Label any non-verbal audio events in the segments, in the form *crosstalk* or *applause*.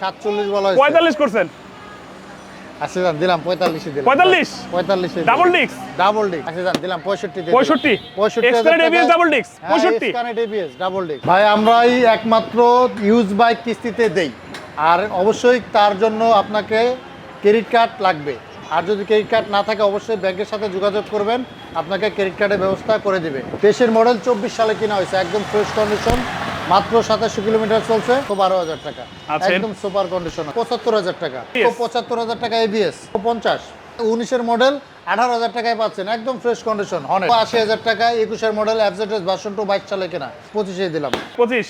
সাতচল্লিশ বলা পঁয়তাল্লিশ করছেন। আশি যান দিলাম পঁয়তাল্লিশে? দিলাম। 45? পঁয়তাল্লিশে ডাবল ডিক্স ডাবল ডিক আশি যান দিলাম। পঁয়ষট্টি? পঁয়ষট্টি পঁয়ষট্টি? এক্সপ্লেনেড এবিএস ডাবল ডিক্স পঁয়ষট্টি ডাবল ডিক ভাই একমাত্র ইউজ বাইক কিস্তিতে দেই। আর অবশ্যই তার জন্য আপনাকে ক্রেডিট কার্ড লাগবে। আর যদি ক্রেডিট কার্ড না থাকে অবশ্যই ব্যাংকের সাথে যোগাযোগ করবেন। আপনাকে ক্রেডিট কার্ডের ব্যবস্থা করে দিবে। দেশের মডেল চব্বিশ সালে কিনা হয়েছে একদম ফ্রেশ কন্ডিশন মাত্র সাতাশশো কিলোমিটার চলছে তো বারো হাজার টাকা। একদম সুপার কন্ডিশন পঁচাত্তর হাজার টাকা. তো পঁচাত্তর হাজার টাকা এবিএস পঞ্চাশ। উনিশের মডেল আঠারো হাজার টাকায় পাচ্ছেন একদম ফ্রেশ কন্ডিশন অনেক আশি হাজার টাকা একুশের মডেল অ্যাবজেটেস ভার্সন টু বাইক চালে কেনা পঁচিশে দিলাম। পঁচিশ।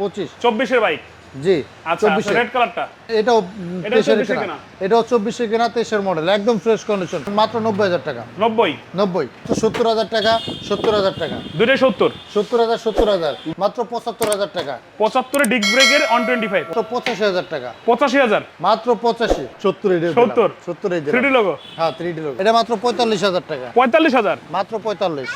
পঁচিশ। চব্বিশের বাইক জি আচ্ছা রেড কালারটা এটাও এটাও তেইশের 24 এর কেনা। কেনা। এটাও চব্বিশে কেনা তেইশের মডেল একদম ফ্রেশ কন্ডিশন মাত্র নব্বই হাজার টাকা। নব্বই? নব্বই। সত্তর হাজার টাকা সত্তর হাজার টাকা। দুটোই সত্তর? সত্তর হাজার সত্তর হাজার। মাত্র পঁচাত্তর হাজার টাকা। পঁচাত্তরে ডিস্ক ব্রেকের অন টোয়েন্টি ফাইভ পঁচাশি হাজার টাকা। পঁচাশি হাজার? মাত্র পঁচাশি। সত্তর সত্তর। সত্তর থ্রিডি লোগো হ্যাঁ থ্রি ডি এটা মাত্র পঁয়তাল্লিশ হাজার টাকা। পঁয়তাল্লিশ হাজার? মাত্র পঁয়তাল্লিশ।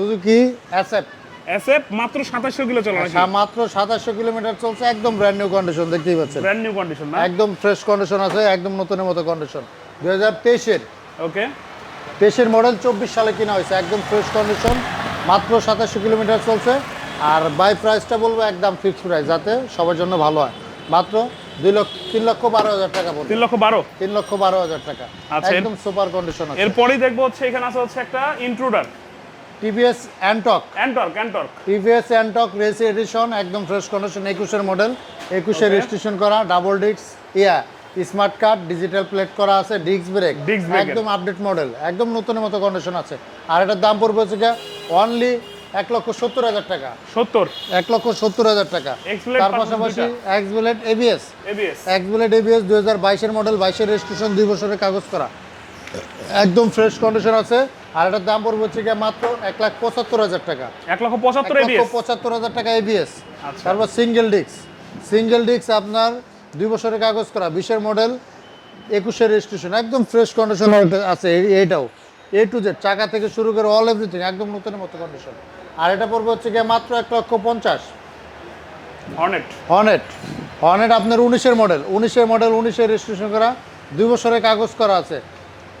সুজুকি অ্যাসেপ এসএফ মাত্র সাতাশশো কিলো চলে নাকি? মাত্র সাতাশশো কিলোমিটার চলছে একদম ব্র্যান্ড নিউ কন্ডিশন দেখতেই পাচ্ছেন। ব্র্যান্ড নিউ কন্ডিশন না? একদম ফ্রেশ কন্ডিশন আছে একদম নতুনের মতো কন্ডিশন দুই হাজার তেইশের। ওকে তেইশের মডেল চব্বিশ সালে কিনা হয়েছে একদম ফ্রেশ কন্ডিশন মাত্র সাতাশশো কিলোমিটার চলছে। আর বাই প্রাইসটা বলব একদম ফিক্সড প্রাইস যাতে সবার জন্য ভালো হয়। মাত্র দুই লক্ষ তিন লক্ষ বারো হাজার টাকা পড়বে। তিন লক্ষ বারো? তিন লক্ষ বারো হাজার টাকা। আচ্ছা, একদম সুপার কন্ডিশন আছে। এরপরেই দেখব হচ্ছে এখানে আছে হচ্ছে একটা Intruder TVS Ntorq Ntorq Ntorq TVS Ntorq race edition একদম ফ্রেশ কন্ডিশন একুশের মডেল একুশে. রেজিস্ট্রেশন করা ডাবল ডিস্ক ইয়া স্মার্ট কার্ড ডিজিটাল প্লেট করা আছে ডিস্ক ব্রেক একদম আপডেট মডেল একদম নতুনের মতো কন্ডিশন আছে। আর এটার দাম পড়বে হচ্ছে অনলি এক লক্ষ সত্তর হাজার টাকা। সত্তর। এক লক্ষ সত্তর হাজার টাকা। তার পাশাপাশি। এক্সবুলেট এবিএস এবিএস এক্সবুলেট এবিএস দুই হাজার বাইশের মডেল বাইশের রেজিস্ট্রেশন দুই বছরের কাগজ করা। একদম ফ্রেশ কন্ডিশন আছে। আর এটার দাম পড়বে হচ্ছে গিয়ে মাত্র এক লাখ পঁচাত্তর হাজার টাকা। এক লক্ষ পঁচাত্তর পঁচাত্তর হাজার টাকা এবিএস আচ্ছা। তারপর সিঙ্গেল ডিস্ক সিঙ্গেল ডিস্ক আপনার দুই বছরের কাগজ করা বিশের মডেল একুশের রেজিস্ট্রেশন একদম ফ্রেশ কন্ডিশন আছে এই- এইটাও। এ টু জেড চাকা থেকে শুরু করে অল এভরিথিং একদম নতুনের মতো কন্ডিশন আর এটা পড়বে হচ্ছে গিয়ে মাত্র এক লক্ষ পঞ্চাশ। হর্নেট হনেট হনেট আপনার উনিশের মডেল উনিশের মডেল উনিশের রেজিস্ট্রেশন করা দুই বছরের কাগজ করা আছে।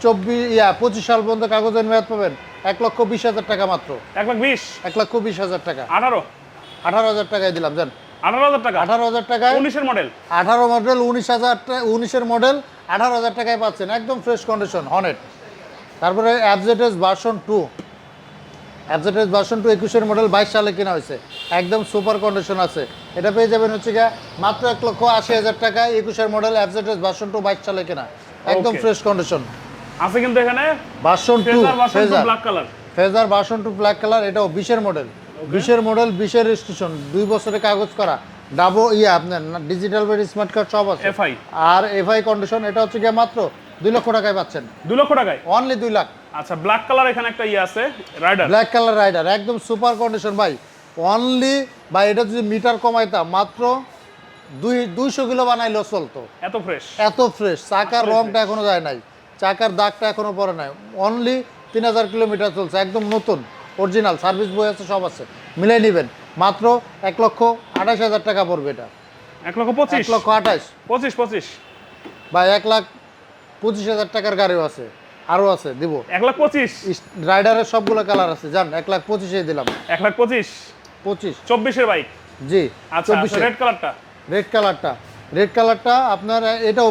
চব্বিশ ইয়া পঁচিশ সাল পর্যন্ত কাগজের মেয়াদ পাবেন। এক লক্ষ বিশ হাজার টাকা মাত্র। এক লাখ বিশ? এক লক্ষ বিশ হাজার টাকা। আঠারো? আঠারো হাজার টাকায় দিলাম জান। আঠারো হাজার টাকা? আঠারো হাজার টাকায় উনিশের মডেল আঠারো মডেল উনিশ হাজার উনিশের মডেল আঠারো হাজার টাকায় পাচ্ছেন। একদম ফ্রেশ কন্ডিশন হনেট তারপরে অ্যাবজেটেস ভার্সন টু অ্যাবজেটেস ভার্সন টু একুশের মডেল বাইশ সালে কেনা হয়েছে। একদম সুপার কন্ডিশন আছে। এটা পেয়ে যাবেন হচ্ছে গিয়ে মাত্র এক লক্ষ আশি হাজার টাকা একুশের মডেল অ্যাবজেটেস ভার্সন টু বাইশ সালে কেনা। একদম ফ্রেশ কন্ডিশন আছে কিন্তু এখানে? Version two Fazer black colour Fazer version two black colour এটাও বিশের মডেল বিশের মডেল বিশের রেজিস্ট্রেশন দুই বছরের কাগজ করা। ডাবো ইয়ে আপনার ডিজিটাল বেড স্মার্ট কার্ড সব আছে। এফআই আর এফআই কন্ডিশন এটা হচ্ছে গিয়ে মাত্র দুই লক্ষ টাকায় পাচ্ছেন। দু লক্ষ টাকায়? অনলি দুই লাখ। আচ্ছা ব্ল্যাক কালার এখানে একটা ইয়ে আছে রাইডার ব্ল্যাক কালার রাইডার একদম সুপার কন্ডিশন ভাই। অনলি বা এটা যদি মিটার কমাইতাম মাত্র দুই দুইশো কিলো বানাইলেও চলতো। এত ফ্রেশ এত ফ্রেশ চাকার রংটা এখনও যায় নাই। চাকার দাগটা এখনও পরে নাই। অনলি তিন হাজার কিলোমিটার চলছে একদম নতুন অরিজিনাল সার্ভিস বই আছে সব আছে। মিলাই নেবেন মাত্র এক লক্ষ আঠাশ হাজার টাকা পড়বে এটা। এক লক্ষ পঁচিশ? লক্ষ আঠাশ। পঁচিশ পঁচিশ। বা এক লাখ পঁচিশ হাজার টাকার গাড়িও আছে আরও আছে দিব। এক লাখ পঁচিশ? রাইডারের সবগুলো কালার আছে জান এক লাখ পঁচিশে দিলাম। এক লাখ পঁচিশ? পঁচিশ। চব্বিশের বাইক জি আচ্ছা রেড কালারটা রেড কালারটা রেড কালারটা আপনার এটাও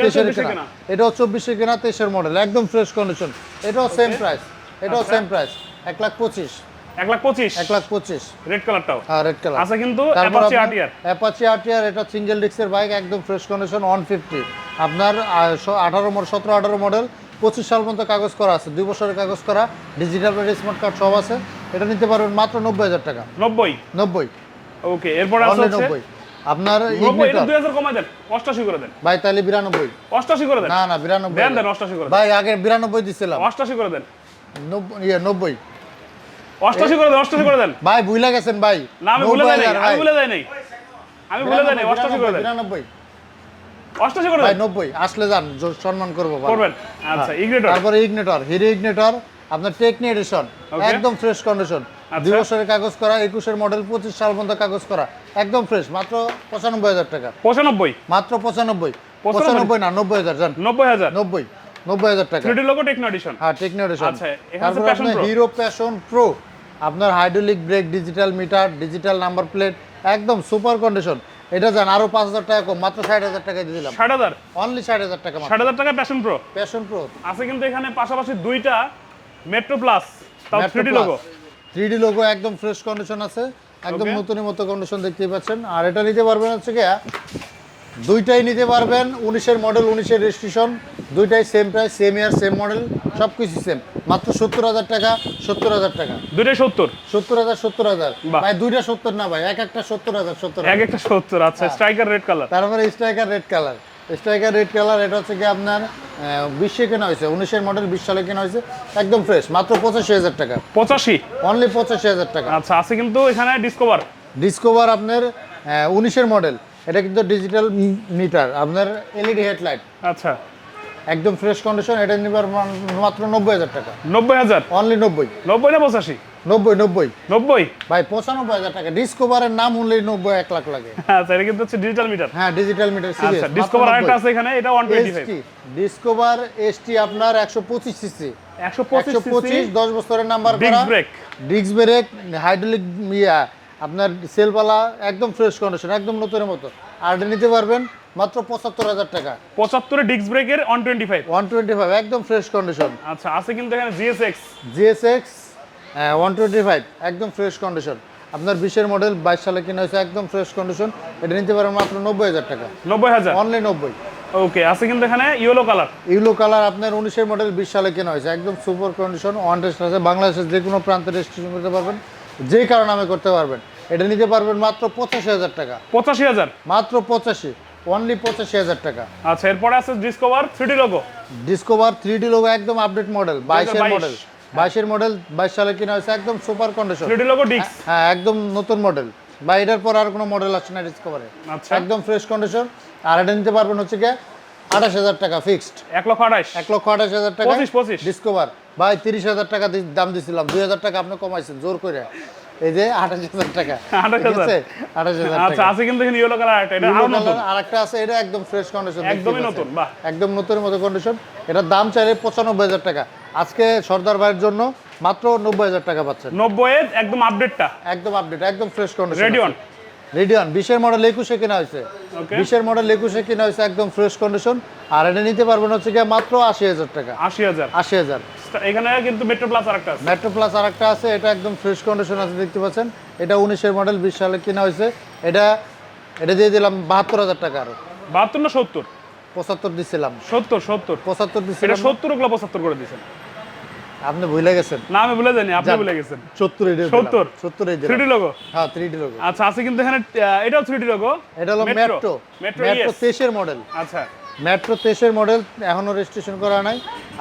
তেইশের কেনা। এটাও চব্বিশে কেনা তেইশের মডেল একদম ফ্রেশ কন্ডিশন এটাও সেম প্রাইস এটাও আচ্ছা। সেম প্রাইস এক লাখ পঁচিশ। এক লাখ পঁচিশ? এক লাখ পঁচিশ। রেড কালারটাও হ্যাঁ রেড কালার আছে কিন্তু অ্যাপাচি আরটিআর অ্যাপাচি আরটিআর এটা সিঙ্গেল ডিস্কের বাইক একদম ফ্রেশ কন্ডিশন ওয়ান ফিফটি আপনার আঠারো মডেল সতেরো আঠারো মডেল পঁচিশ সাল পর্যন্ত কাগজ করা আছে। দুই বছরের কাগজ করা ডিজিটাল স্মার্ট কার্ড সব আছে। এটা নিতে পারবেন মাত্র নব্বই হাজার টাকা। নব্বই? নব্বই। ওকে এরপরে আছে নব্বই। আপনার কমাই দেন করে দেন। ভাই তাহলে বিরানব্বই। অষ্টাশি করে দেন। না না বিরানব্বই। দেন দেন করে ভাই আগে দিছিলাম। করে দেন। নব্বই ইয়ে নব্বই। অষ্টাশি করে দেন অষ্টাশি করে দেন। ভাই ভুলে গেছেন ভাই। না আমি ভুলে যাই আমি ভাই। ভুলে যাই নাই। আমি ভুলে যাই নাই বিরানব্বই, অষ্টাশি করে দেন। বিরানব্বই অষ্টাশি করে ভাই দেন নব্বই। আসলে যান সম্মান করব ভালো। করবেন। আচ্ছা হ্যাঁ। ইগনেটর। তারপরে ইগনেটর হিরো ইগনেটর আপনার টেকনি এডিশন একদম ফ্রেশ কন্ডিশন। দুই বছরের কাগজ করা একুশের মডেল পঁচিশ সাল পর্যন্ত কাগজ করা। একদম ফ্রেশ মাত্র পঁচানব্বই হাজার টাকা। পঁচানব্বই? মাত্র পঁচানব্বই। পঁচানব্বই? না নব্বই হাজার যান নব্বই হাজার? নব্বই নব্বই হাজার টাকা। থ্রিডি লোগো টেকনো এডিশন হ্যাঁ টেকনি এডিশন আচ্ছা, তারপরে আপনার হিরো প্যাশন প্রো আপনার hydraulic brake digital meter digital number plate একদম সুপার কন্ডিশন এটা যান আরও পাঁচ হাজার টাকা কম মাত্র ষাট হাজার টাকা দিয়ে দিলাম। ষাট হাজার? অনলি ষাট হাজার টাকা ষাট হাজার টাকা প্যাশন প্রো প্যাশন প্রো আছে কিন্তু এখানে পাশাপাশি দুইটা মেট্রো প্লাস তাও three D logo three D logo একদম ফ্রেশ কন্ডিশন আছে একদম. নতুনের মতো কন্ডিশন দেখতেই পাচ্ছেন। আর এটা নিতে পারবেন হচ্ছে গিয়া দুইটাই নিতে পারবেন উনিশের মডেল উনিশের রেজিস্ট্রেশন দুইটাই same price same year same model সব কিছু সেম মাত্র সত্তর হাজার টাকা সত্তর হাজার টাকা। দুইটাই সত্তর? সত্তর হাজার সত্তর হাজার। ভাই দুইটা সত্তর না ভাই এক একটা সত্তর হাজার সত্তর এক একটা সত্তর আচ্ছা। স্ট্রাইকার রেড কালার তারপরে Striker red colour Striker red colour এটা হচ্ছে কি আপনার বিশে কেনা হয়েছে উনিশের মডেল বিশ সালে কেনা হয়েছে একদম ফ্রেশ মাত্র পঁচাশি হাজার টাকা। পঁচাশি? অনলি পঁচাশি হাজার টাকা। আচ্ছা আছে কিন্তু এখানে ডিসকভার ডিসকভার আপনার উনিশের মডেল এটা কিন্তু ডিজিটাল মিটার আপনার এলইডি হেডলাইট আচ্ছা। একদম ফ্রেশ কন্ডিশন এটা নিবার মাত্র নব্বই হাজার টাকা। নব্বই হাজার? অনলি নব্বই। নব্বই না পঁচাশি? নব্বই নব্বই। নব্বই? ভাই পঁচানব্বই হাজার টাকা। ডিসকভারের নাম শুনলেই নব্বই এক লাখ লাগে। আচ্ছা এটা কিন্তু হচ্ছে ডিজিটাল মিটার হ্যাঁ ডিজিটাল মিটার আচ্ছা ডিসকভার আরেকটা আছে এখানে এটা one twenty five Discover ST আপনার একশো পঁচিশ সিসি একশো পঁচিশ দশ বছরের নাম্বার করা। ব্রেক ডিস্ক ব্রেক হাইড্রোলিক ইয়া আপনার সেলপালা একদম ফ্রেশ কন্ডিশন একদম নতুনের মতো। আর নিতে পারবেন মাত্র পঁচাত্তর হাজার টাকা। পঁচাত্তরে ডিস্ক ব্রেকের one twenty five one twenty five একদম ফ্রেশ কন্ডিশন আচ্ছা আছে কিন্তু এখানে GSX GSX one twenty five একদম ফ্রেশ কন্ডিশন আপনার বিশের মডেল বাইশ সালে কিনা হয়েছে একদম ফ্রেশ কন্ডিশন এটা নিতে পারেন মাত্র নব্বই হাজার টাকা। নব্বই হাজার? অনলি নব্বই। ওকে আছে কিন্তু এখানে ইয়েলো কালার ইউলো কালার আপনার উনিশের মডেল বিশ সালে কেনা হয়েছে একদম সুপার কন্ডিশন ওয়ান টেস্ট আছে। বাংলাদেশের যে কোনো প্রান্তে রেজিস্ট্রেশন করতে পারবেন যে কারও নামে করতে পারবেন। এটা নিতে পারবেন মাত্র পঁচাশি হাজার টাকা। পঁচাশি হাজার? মাত্র পঁচাশি অনলি পঁচাশি হাজার টাকা। আচ্ছা এরপরে আছে discover three D logo discover three D logo একদম আপডেট মডেল বাইশের মডেল বাইশের মডেল বাইশ সালে কিনা হয়েছে একদম সুপার কন্ডিশন লোগো ডিস্ক হ্যাঁ একদম নতুন মডেল বা এটার পর আর কোনো মডেল আসছে না ডিসকভারে আচ্ছা। একদম ফ্রেশ কন্ডিশন আর এটা নিতে পারবেন হচ্ছে গিয়ে আঠাশ হাজার টাকা ফিক্সড এক লক্ষ আঠাশ। এক লক্ষ আঠাশ হাজার টাকা। ডিসকভার ভাই তিরিশ হাজার টাকা দাম দিছিলাম। দুই হাজার টাকা আপনি কমাইছেন জোর করে। এই যে আঠাশ হাজার টাকা। *laughs* 28,000 আঠাশ হাজার আচ্ছা আছে কিন্তু ইয়েলো কালার এটা আরও নতুন। আর একটা আছে এটা একদম ফ্রেশ কন্ডিশন একদমই নতুন বাহ। একদম নতুনের মতো কন্ডিশন এটার দাম চাইলে পঁচানব্বই হাজার টাকা। আজকে সর্দার ভাইয়ের জন্য মাত্র নব্বই হাজার টাকা পাচ্ছেন। নব্বই একদম আপডেটটা একদম আপডেট একদম ফ্রেশ কন্ডিশন রেডিয়ন রেডিয়ন বিশের মডেল একুশে কেনা হয়েছে। বিশের মডেল একুশে কেনা হয়েছে একদম ফ্রেশ কন্ডিশন আর এটা নিতে পারবেন হচ্ছে গিয়ে মাত্র আশি হাজার টাকা। আশি হাজার। আশি হাজার। এখানে কিন্তু মেট্রো প্লাস আরেকটা আছে। মেট্রো প্লাস আর একটা আছে এটা একদম ফ্রেশ কন্ডিশন আছে দেখতে পাচ্ছেন। এটা উনিশের মডেল বিশ সালে কেনা হয়েছে। এটা এটা দিয়ে দিলাম বাহাত্তর হাজার টাকা আরও। বাহাত্তর না সত্তর? পঁচাত্তর দিছিলাম। সত্তর সত্তর। পঁচাত্তর দিছিলাম। সত্তর ওগুলো পঁচাত্তর করে দিয়েছেন। আপনি ভুলে গেছেন। না আমি বলে জানি আপনি। বলে গেছেন। সত্তর এই সত্তর? সত্তর এই থ্রিডি লোগো হ্যাঁ থ্রি ডি লোগো আচ্ছা আছে কিন্তু এখানে এটাও থ্রিডি লোগো এটা হলো metro metro metro E S তেইশের মডেল আচ্ছা। মেট্রো তেইশের মডেল এখনও রেজিস্ট্রেশন করা নাই।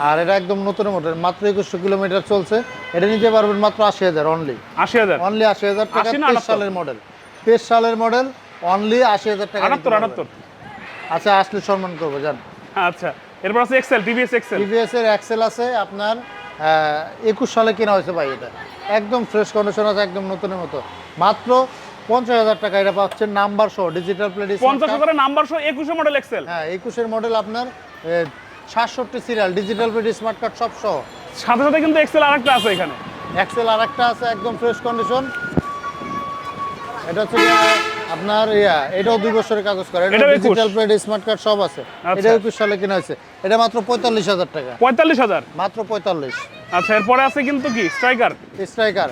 আর এটা একদম নতুন মডেল মাত্র একুশশো কিলোমিটার চলছে। এটা নিতে পারবেন মাত্র আশি হাজার অনলি আশি হাজার? অনলি আশি হাজার টাকা 80 না তেইশ 78? সালের মডেল তেইশ সালের মডেল অনলি আশি হাজার টাকা নিতে আটাত্তর। পারবেন। আটাত্তর আচ্ছা আসলে সম্মান করব জান আচ্ছা এরপর আছে এক্সেল টিভিএস এক্সেল টিভিএস এর এক্সেল আছে আপনার একুশ সালে কেনা হয়েছে ভাই এটা। একদম ফ্রেশ কন্ডিশন আছে একদম নতুনের মতো। মাত্র পঞ্চাশ হাজার টাকা এটা পাচ্ছেন নাম্বার সহ ডিজিটাল প্লেট পঞ্চাশ হাজারের নাম্বার সহ একুশে মডেল এক্সেল হ্যাঁ একুশের মডেল আপনার সাতষট্টি serial digital plate smart card সব সহ। সাথে সাথে কিন্তু এক্সেল আরেকটা আছে এখানে। এক্সেল আর একটা আছে একদম ফ্রেশ কন্ডিশন এটা হচ্ছে আপনার ইয়া এটাও দুই বছরের কাগজ করে এটা ডিজিটাল প্লেট স্মার্ট কার্ড সব আছে। আচ্ছা। এটা একুশ সালে কিনা হয়েছে। এটা মাত্র পঁয়তাল্লিশ হাজার টাকা। পঁয়তাল্লিশ হাজার? মাত্র পঁয়তাল্লিশ। আচ্ছা এরপরে আছে কিন্তু কি? স্ট্রাইকার স্ট্রাইকার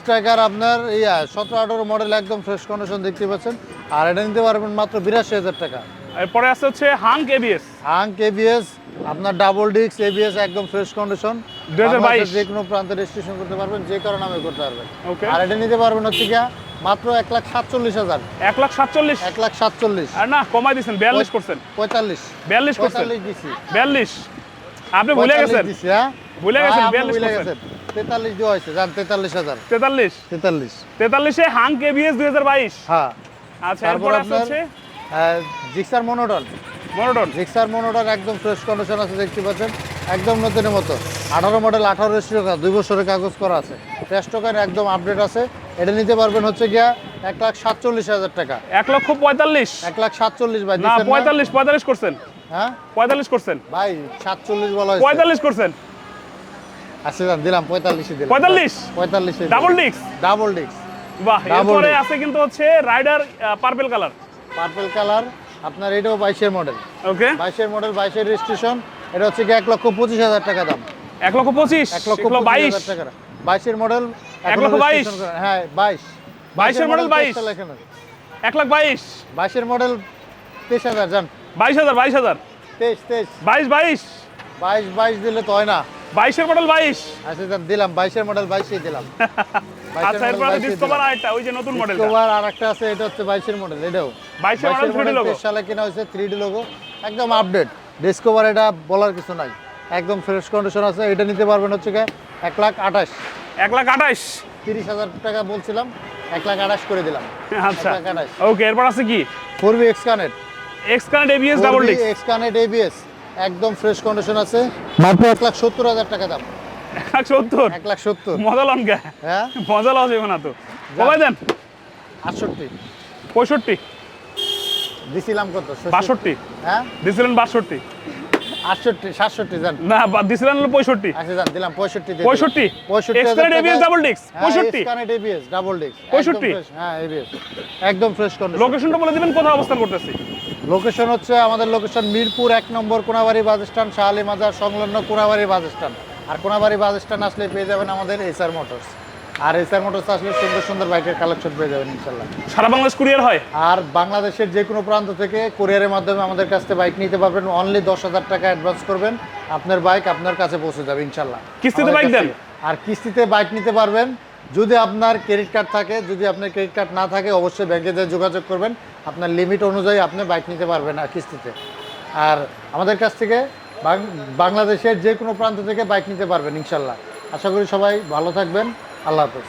স্ট্রাইকার আপনার ইয়া সতেরো আঠারো মডেল একদম ফ্রেশ কন্ডিশন দেখতে পাচ্ছেন। আর এটা নিতে পারবেন মাত্র বিরাশি হাজার টাকা। এরপরে আছে হচ্ছে হাঙ্ক এবিএস হাং কেবিএস আপনার ডাবল ডিস্ক এবিএস একদম ফ্রেশ কন্ডিশন 2022 যে কোনো প্রান্তে রেজিস্ট্রেশন করতে পারবেন যে কারও নামে করতে পারবেন। ওকে আর এটা নিতে পারবেন হচ্ছে গিয়া মাত্র এক লাখ সাতচল্লিশ হাজার। এক লাখ সাতচল্লিশ। এক লাখ সাতচল্লিশ। আর না কমাই দিচ্ছেন বিয়াল্লিশ করছেন। পঁয়তাল্লিশ। বিয়াল্লিশ করছেন। পঁয়তাল্লিশ দিছি। বিয়াল্লিশ। আপনি ভুলে গেছেন। দিছি, হ্যাঁ? ভুলে হ্যাঁ, গেছেন, 42 ভুলে করছেন। গেছেন। তেতাল্লিশ দেওয়া হয়েছে জান তেতাল্লিশ হাজার। তেতাল্লিশ। তেতাল্লিশ। তেতাল্লিশে হাঙ্ক এবিএস দুই হাজার বাইশ। হ্যাঁ। আচ্ছা তারপর আছে Gixxer monotone monotone Gixxer monotone একদম ফ্রেশ কন্ডিশন আছে দেখতে পাচ্ছেন। একদম নতুনের মতো। আঠারো মডেল আঠারো রেজিস্ট্রেশন দুই বছরের কাগজ করা আছে। টেস্ট টোকেন একদম আপডেট আছে। এটা নিতে পারবেন হচ্ছে গিয়া এক লাখ সাতচল্লিশ হাজার টাকা। এক লক্ষ পঁয়তাল্লিশ? এক লাখ সাতচল্লিশ ভাই? পঁয়তাল্লিশ পঁয়তাল্লিশ করছেন। হ্যাঁ? পঁয়তাল্লিশ করছেন। ভাই সাতচল্লিশ বলা পঁয়তাল্লিশ করছেন। আচ্ছা দিলাম পঁয়তাল্লিশে দিলাম। 45? পঁয়তাল্লিশে ডাবল ডিক্স ডাবল ডিক্স বাহ এরপরে আছে কিন্তু হচ্ছে Raider purple colour purple colour আপনার এটাও বাইশের মডেল ওকে বাইশের মডেল বাইশের রেজিস্ট্রেশন এটা হচ্ছে এক লক্ষ পঁচিশ হাজার টাকা দাম। এক লক্ষ পঁচিশ? এক লক্ষ বাইশ? টাকা। বাইশের মডেল এক লক্ষ বাইশ? হ্যাঁ বাইশ। বাইশের মডেল বাইশ? এক লাখ বাইশ? বাইশের মডেল তেইশ হাজার যান বাইশ হাজার বাইশ হাজার? তেইশ তেইশ। বাইশ বাইশ? বাইশ বাইশ দিলে তো হয় না। বাইশের মডেল বাইশ। আচ্ছা দিলাম বাইশের মডেল বাইশই দিলাম। *laughs* আচ্ছা এরপর ডিসকভার আরেকটা ওই যে নতুন মডেলটা ডিসকভার আর একটা আছে এটা হচ্ছে বাইশের মডেল এটাও। 22 এর model 3D logo। সালে কিনা হয়েছে থ্রি ডি লোগো একদম আপডেট ডিসকভার এটা বলার কিছু নাই। একদম ফ্রেশ কন্ডিশন আছে এটা নিতে পারবেন হচ্ছে গিয়ে এক লাখ আঠাশ। এক লাখ আঠাশ। তিরিশ হাজার টাকা বলছিলাম এক লাখ আঠাশ করে দিলাম। আচ্ছা। ওকে এরপর আছে কি? Four B X Connect X Connect ABS double disc X Connect ABS একদম ফ্রেশ কন্ডিশন আছে। মাত্র এক লাখ সত্তর হাজার টাকা দাম। এক লাখ সত্তর? এক লাখ সত্তর। মজা লন হ্যাঁ। মজা লস হবে না তো। কমাই দেন? আটষট্টি। পঁয়ষট্টি। দিছিলাম কত? বাষট্টি। হ্যাঁ? দিছিলেন বাষট্টি। আটষট্টি সাতষট্টি জান না দিছিলেন হলো পঁয়ষট্টি। আচ্ছা জান দিলাম পঁয়ষট্টি দিয়ে দিলাম। পঁয়ষট্টি পঁয়ষট্টি এক্স হাজার এবিএস ডাবল ডিস্ক হ্যাঁ, পঁয়ষট্টি। X Connect double disc. একদম 65 fresh, হ্যাঁ, ABS, একদম ফ্রেশ কন্ডিশন লোকেশনটা বলে দিবেন কোথায় অবস্থান করতেছি। লোকেশন হচ্ছে আমাদের লোকেশন মিরপুর এক নম্বর কোনাবাড়ি বাস স্ট্যান্ড শাহালি মাজার সংলগ্ন কোনাবাড়ি বাস স্ট্যান্ড। আর কোনাবাড়ি বাস স্ট্যান্ড আসলে পেয়ে যাবেন আমাদের এসআর মোটরস আর এসআর মোটরস আসলে সুন্দর সুন্দর বাইকের কালেকশন পেয়ে যাবেন ইনশাল্লাহ সারা বাংলাদেশ কুরিয়ার হয়? আর বাংলাদেশের যে কোনো প্রান্ত থেকে কোরিয়ারের মাধ্যমে আমাদের কাছ থেকে বাইক নিতে পারবেন। অনলি দশ হাজার টাকা অ্যাডভান্স করবেন। আপনার বাইক আপনার কাছে পৌঁছে যাবে ইনশাল্লাহ কিস্তিতে বাইক দেন? আর কিস্তিতে বাইক নিতে পারবেন। যদি আপনার ক্রেডিট কার্ড থাকে, যদি আপনার ক্রেডিট কার্ড না থাকে, অবশ্যই ব্যাংকে যে যোগাযোগ করবেন। আপনার লিমিট অনুযায়ী আপনি বাইক নিতে পারবেন আর কিস্তিতে। আর আমাদের কাছ থেকে বাংলাদেশের যে কোনো প্রান্ত থেকে বাইক নিতে পারবেন, ইনশাল্লাহ। আশা করি সবাই ভালো থাকবেন। আল্লাহ হাফেজ।